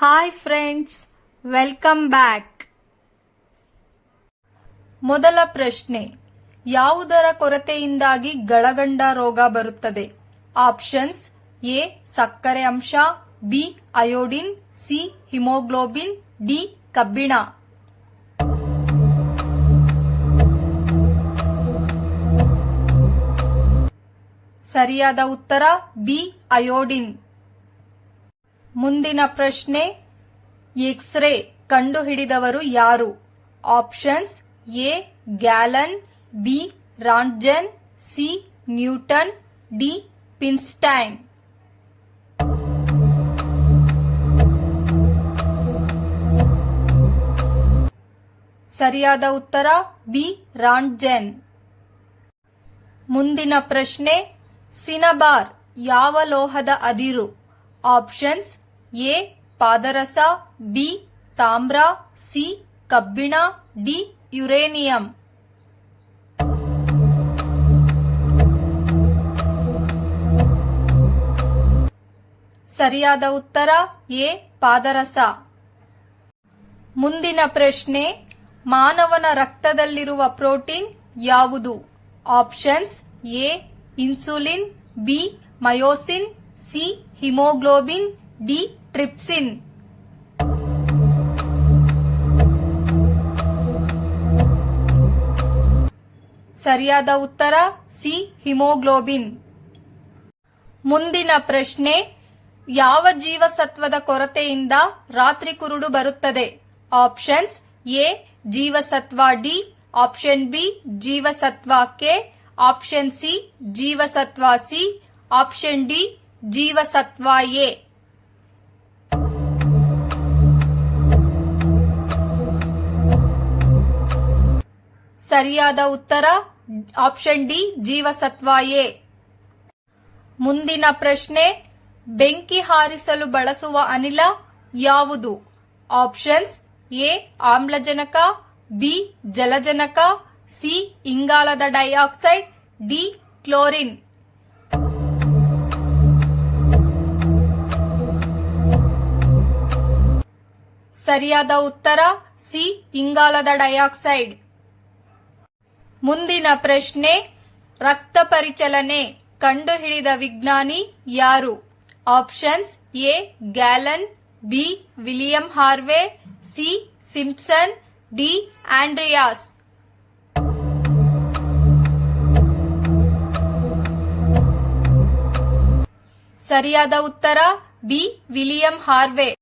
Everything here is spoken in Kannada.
ಹಾಯ್ ಫ್ರೆಂಡ್ಸ್ ವೆಲ್ಕಮ್ ಬ್ಯಾಕ್ ಮೊದಲ ಪ್ರಶ್ನೆ. ಯಾವುದರ ಕೊರತೆಯಿಂದಾಗಿ ಗಳಗಂಡ ರೋಗ ಬರುತ್ತದೆ? ಆಪ್ಷನ್ಸ್ ಎ ಸಕ್ಕರೆ ಅಂಶ B iodine C haemoglobin D ಕಬ್ಬಿಣ. ಸರಿಯಾದ ಉತ್ತರ ಬಿ ಅಯೋಡಿನ್ ಮುಂದಿನ ಪ್ರಶ್ನೆ ಎಕ್ಸ್ರೇ ಕಂಡುಹಿಡಿದವರು ಯಾರು? Options A Galen B Roentgen C Newton D Einstein ಸರಿಯಾದ ಉತ್ತರ ಬಿ ರಾಂಟ್ಜೆನ್ ಮುಂದಿನ ಪ್ರಶ್ನೆ ಸಿನಬಾರ್ ಯಾವ ಲೋಹದ ಅದಿರು? ಆಪ್ಷನ್ಸ್ ಎ ಪಾದರಸ ಬಿ ತಾಮ್ರ ಸಿ ಕಬ್ಬಿಣ ಡಿ ಯುರೇನಿಯಂ ಸರಿಯಾದ ಉತ್ತರ ಎ ಪಾದರಸ. ಮುಂದಿನ ಪ್ರಶ್ನೆ, ಮಾನವನ ರಕ್ತದಲ್ಲಿರುವ ಪ್ರೋಟೀನ್ ಯಾವುದು? Options A insulin B myosin C, haemoglobin, D, trypsin. ಸರಿಯಾದ ಉತ್ತರ, ಸಿ, ಹಿಮೋಗ್ಲೋಬಿನ್. ಮುಂದಿನ ಪ್ರಶ್ನೆ, ಯಾವ ಜೀವಸತ್ವದ ಕೊರತೆಯಿಂದ ರಾತ್ರಿ ಕುರುಡು ಬರುತ್ತದೆ? ಆಪ್ಷನ್ಸ್, ಎ, ಜೀವಸತ್ವ ಡಿ, ಆಪ್ಷನ್ ಬಿ, ಜೀವಸತ್ವ ಕೆ, ಆಪ್ಷನ್ ಸಿ, ಜೀವಸತ್ವ ಸಿ, ಆಪ್ಷನ್ ಡಿ ಜೀವಸತ್ವ ಎ ಸರಿಯಾದ ಉತ್ತರ? ಆಪ್ಷನ್ ಡಿ ಜೀವಸತ್ವ ಎ ಮುಂದಿನ ಪ್ರಶ್ನೆ, ಬೆಂಕಿ ಹಾರಿಸಲು ಬಳಸುವ ಅನಿಲ ಯಾವುದು? ಆಪ್ಷನ್ಸ್, ಎ, ಆಮ್ಲಜನಕ, ಬಿ, ಜಲಜನಕ, ಸಿ, ಇಂಗಾಲದ ಡೈಆಕ್ಸೈಡ್, ಡಿ, ಕ್ಲೋರಿನ್. ಸರಿಯಾದ ಉತ್ತರ, ಸಿ, ಇಂಗಾಲದ ಡೈಆಕ್ಸೈಡ್. ಮುಂದಿನ ಪ್ರಶ್ನೆ, ರಕ್ತ ಪರಿಚಲನೆ, ಕಂಡುಹಿಡಿದ ವಿಜ್ಞಾನಿ ಯಾರು? Options, A, Galen, B, William Harvey, C, Simpson, D, Andreas. ಸರಿಯಾದ ಉತ್ತರ, ಬಿ, ವಿಲಿಯಂ ಹಾರ್ವೆ.